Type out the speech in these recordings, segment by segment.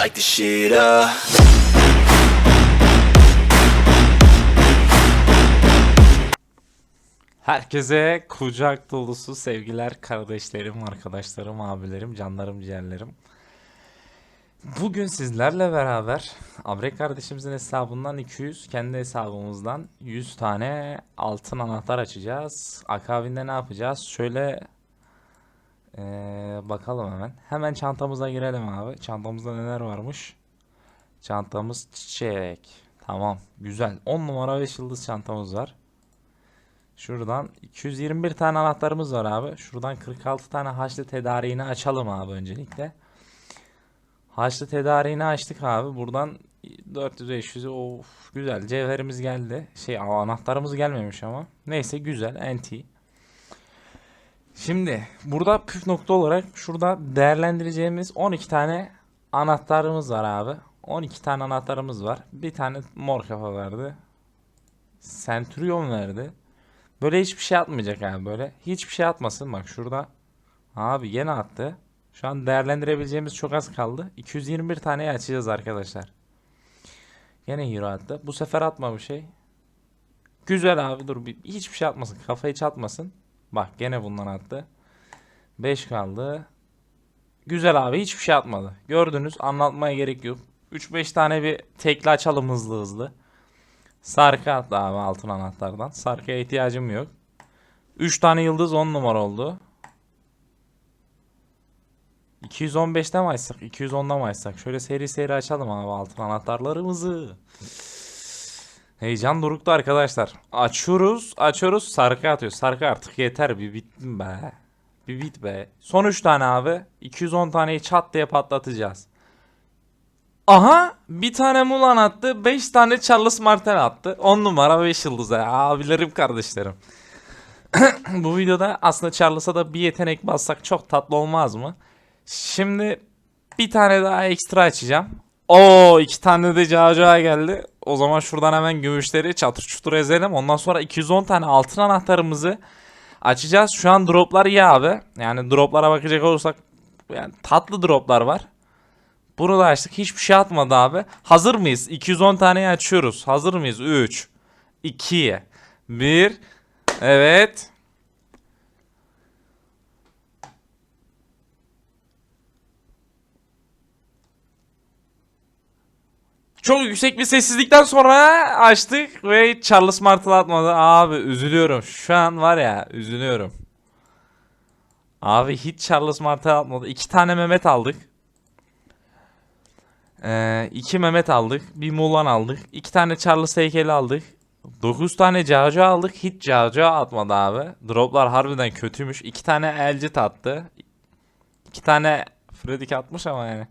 light the shit up. Herkese kucak dolusu sevgiler kardeşlerim, arkadaşlarım, abilerim, canlarım, ciğerlerim. Bugün sizlerle beraber Abrek kardeşimizin hesabından 200, kendi hesabımızdan 100 tane altın anahtar açacağız. Akabinde ne yapacağız? Şöyle eee, bakalım hemen. Hemen çantamıza girelim abi. Çantamızda neler varmış? Çantamız çiçek. Tamam, güzel. 10 numara 5 yıldız çantamız var. Şuradan 221 tane anahtarımız var abi. Şuradan 46 tane haçlı tedariğini açalım abi öncelikle. Haçlı tedariğini açtık abi. Buradan 400 500 of güzel. Cevherimiz geldi. Şey anahtarımız gelmemiş ama. Neyse güzel. NT. Şimdi burada püf nokta olarak şurada değerlendireceğimiz 12 tane anahtarımız var abi. 12 tane anahtarımız var. Bir tane mor kafa verdi. Centurion verdi. Böyle hiçbir şey atmayacak abi böyle. Hiçbir şey atmasın bak şurada. Abi gene attı. Şu an değerlendirebileceğimiz çok az kaldı. 221 taneyi açacağız arkadaşlar. Gene hero attı. Bu sefer atma bir şey. Güzel abi dur bir, hiçbir şey atmasın. Kafayı çatmasın. Bak gene bundan attı. 5 kaldı. Güzel abi hiçbir şey atmadı. Gördünüz anlatmaya gerek yok. 3-5 tane bir tekli açalım hızlı hızlı. Sarkı attı abi altın anahtardan. Sarkıya ihtiyacım yok. 3 tane yıldız 10 numara oldu. 215'te mi açsak? 210'da mı açsak? Şöyle seri seri açalım abi altın anahtarlarımızı. Heyecan doruktu arkadaşlar. Açıyoruz, açıyoruz, sarkı atıyor. Sarkı artık yeter bir bittim be. Bir bit be. Son 3 tane abi. 210 taneyi çat diye patlatacağız. Aha bir tane Mulan attı. 5 tane Charles Martel attı. 10 numara 5 yıldız. ya. Abilerim kardeşlerim. Bu videoda aslında Charles'a da bir yetenek bassak çok tatlı olmaz mı? Şimdi bir tane daha ekstra açacağım. Oo iki tane de Caca geldi. O zaman şuradan hemen gümüşleri çatır çutur ezelim. Ondan sonra 210 tane altın anahtarımızı açacağız. Şu an droplar iyi abi. Yani droplara bakacak olursak yani tatlı droplar var. Bunu da açtık. Hiçbir şey atmadı abi. Hazır mıyız? 210 taneyi açıyoruz. Hazır mıyız? 3, 2, 1. Evet. Çok yüksek bir sessizlikten sonra açtık ve Charles Martel atmadı. Abi üzülüyorum. Şu an var ya üzülüyorum. Abi hiç Charles Martel atmadı. İki tane Mehmet aldık. Ee, iki Mehmet aldık. Bir Mulan aldık. iki tane Charles heykeli aldık. 9 tane Caca aldık. Hiç Caca atmadı abi. Droplar harbiden kötüymüş. İki tane Elcit attı. İki tane Fredrik atmış ama yani.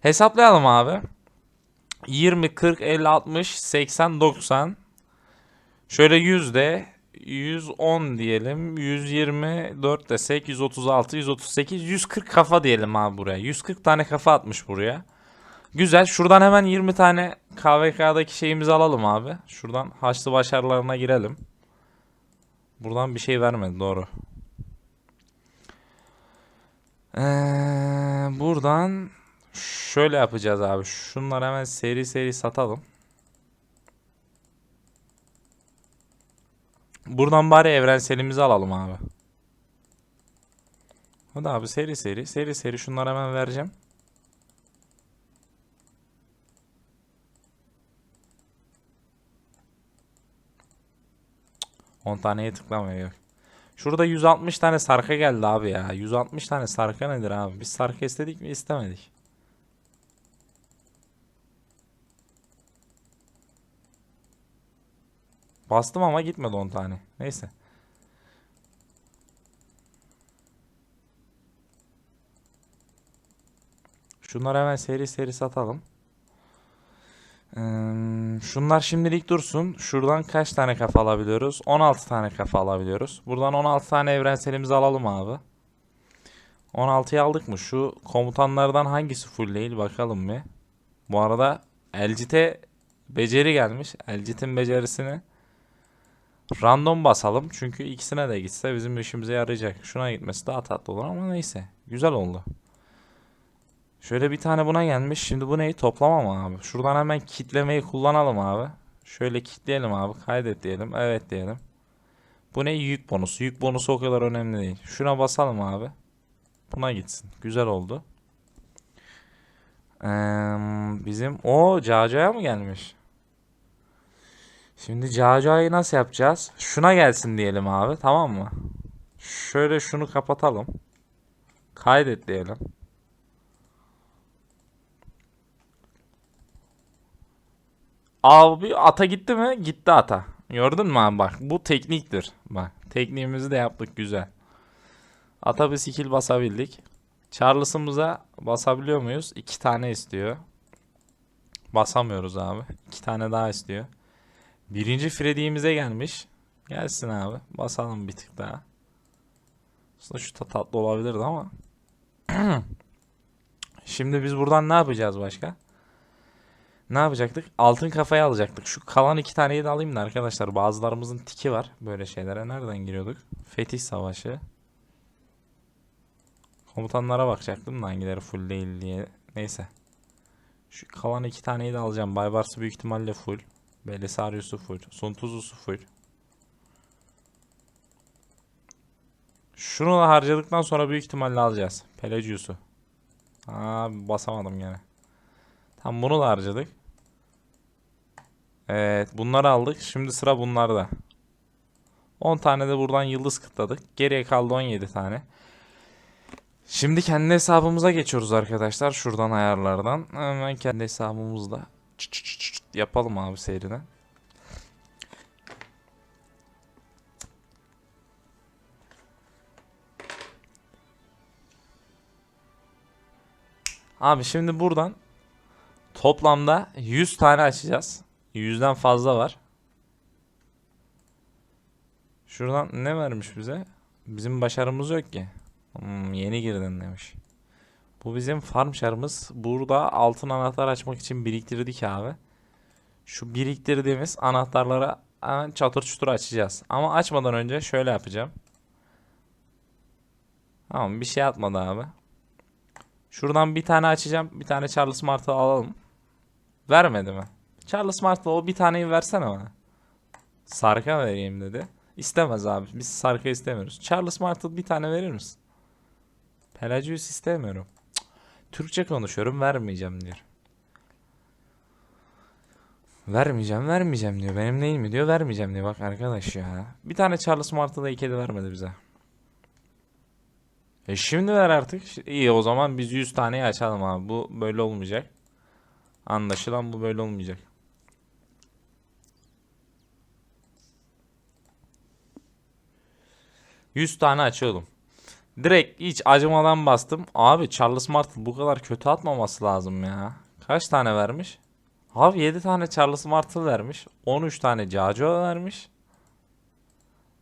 Hesaplayalım abi. 20, 40, 50, 60, 80, 90. Şöyle yüzde 110 diyelim. 124 desek 136, 138, 140 kafa diyelim abi buraya. 140 tane kafa atmış buraya. Güzel. Şuradan hemen 20 tane KVK'daki şeyimizi alalım abi. Şuradan haçlı başarılarına girelim. Buradan bir şey vermedi doğru. Ee, buradan şöyle yapacağız abi. Şunları hemen seri seri satalım. Buradan bari evrenselimizi alalım abi. Hadi abi seri seri seri seri şunları hemen vereceğim. Cık, 10 taneye tıklamıyor. Şurada 160 tane sarka geldi abi ya. 160 tane sarka nedir abi? Biz sarka istedik mi istemedik. Bastım ama gitmedi 10 tane. Neyse. Şunları hemen seri seri satalım. Şunlar şimdilik dursun. Şuradan kaç tane kafa alabiliyoruz? 16 tane kafa alabiliyoruz. Buradan 16 tane evrenselimizi alalım abi. 16'yı aldık mı? Şu komutanlardan hangisi full değil bakalım bir. Bu arada Elcit'e beceri gelmiş. Elcit'in becerisini random basalım. Çünkü ikisine de gitse bizim işimize yarayacak. Şuna gitmesi daha tatlı olur ama neyse. Güzel oldu. Şöyle bir tane buna gelmiş. Şimdi bu neyi? Toplama mı abi? Şuradan hemen kitlemeyi kullanalım abi. Şöyle kitleyelim abi. Kaydet diyelim. Evet diyelim. Bu ne? Yük bonusu. Yük bonusu o kadar önemli değil. Şuna basalım abi. Buna gitsin. Güzel oldu. Eee, bizim o Caca'ya mı gelmiş? Şimdi Caca'yı nasıl yapacağız? Şuna gelsin diyelim abi. Tamam mı? Şöyle şunu kapatalım. Kaydet diyelim. Abi ata gitti mi? Gitti ata. Gördün mü abi bak bu tekniktir. Bak tekniğimizi de yaptık güzel. Ata bir skill basabildik. Charles'ımıza basabiliyor muyuz? İki tane istiyor. Basamıyoruz abi. İki tane daha istiyor. Birinci Freddy'imize gelmiş. Gelsin abi. Basalım bir tık daha. Aslında şu da tatlı olabilirdi ama. Şimdi biz buradan ne yapacağız başka? Ne yapacaktık? Altın kafayı alacaktık. Şu kalan iki taneyi de alayım da arkadaşlar. Bazılarımızın tiki var böyle şeylere. Nereden giriyorduk? Fetih Savaşı. Komutanlara bakacaktım da hangileri full değil diye. Neyse. Şu kalan iki taneyi de alacağım. Baybars'ı büyük ihtimalle full. Belisarius'u full. Sun Tzu'su full. Şunu da harcadıktan sonra büyük ihtimalle alacağız. Pelagius'u. Aa basamadım gene. Tam bunu da harcadık. Evet bunları aldık. Şimdi sıra bunlarda. 10 tane de buradan yıldız kıtladık. Geriye kaldı 17 tane. Şimdi kendi hesabımıza geçiyoruz arkadaşlar. Şuradan ayarlardan. Hemen kendi hesabımızda çıt çıt çıt yapalım abi seyrine. Abi şimdi buradan toplamda 100 tane açacağız. 100'den fazla var. Şuradan ne vermiş bize? Bizim başarımız yok ki. Hmm, yeni girdin demiş. Bu bizim farm şarımız. Burada altın anahtar açmak için biriktirdik abi. Şu biriktirdiğimiz anahtarlara hemen çatır çutur açacağız. Ama açmadan önce şöyle yapacağım. Tamam bir şey atmadı abi. Şuradan bir tane açacağım. Bir tane Charles Mart'ı alalım. Vermedi mi? Charles Mart'ı o bir taneyi versene bana. Sarka vereyim dedi. İstemez abi. Biz sarka istemiyoruz. Charles Mart'ı bir tane verir misin? Pelagius istemiyorum. Cık. Türkçe konuşuyorum vermeyeceğim diyor. Vermeyeceğim vermeyeceğim diyor. Benim değil mi diyor vermeyeceğim diyor. Bak arkadaş ya. Bir tane Charles Mart'ı da iki de vermedi bize. E şimdi ver artık. İyi o zaman biz 100 taneyi açalım abi. Bu böyle olmayacak. Anlaşılan bu böyle olmayacak. Yüz tane açıyordum. Direkt hiç acımadan bastım. Abi Charles Martin bu kadar kötü atmaması lazım ya. Kaç tane vermiş? Abi 7 tane Charles Martin vermiş. 13 tane Caco vermiş.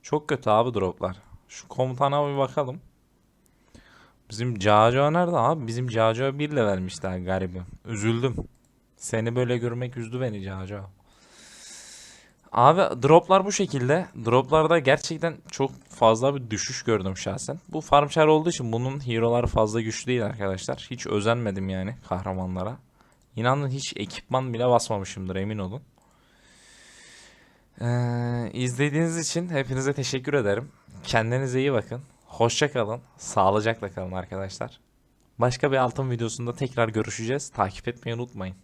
Çok kötü abi droplar. Şu komutana bir bakalım. Bizim Caco nerede abi? Bizim Caco 1 ile vermişler garibim. Üzüldüm. Seni böyle görmek üzdü beni Caco. Abi droplar bu şekilde. Droplarda gerçekten çok fazla bir düşüş gördüm şahsen. Bu farm olduğu için bunun hero'ları fazla güçlü değil arkadaşlar. Hiç özenmedim yani kahramanlara. İnanın hiç ekipman bile basmamışımdır emin olun. Ee, izlediğiniz için hepinize teşekkür ederim. Kendinize iyi bakın. Hoşça kalın. Sağlıcakla kalın arkadaşlar. Başka bir altın videosunda tekrar görüşeceğiz. Takip etmeyi unutmayın.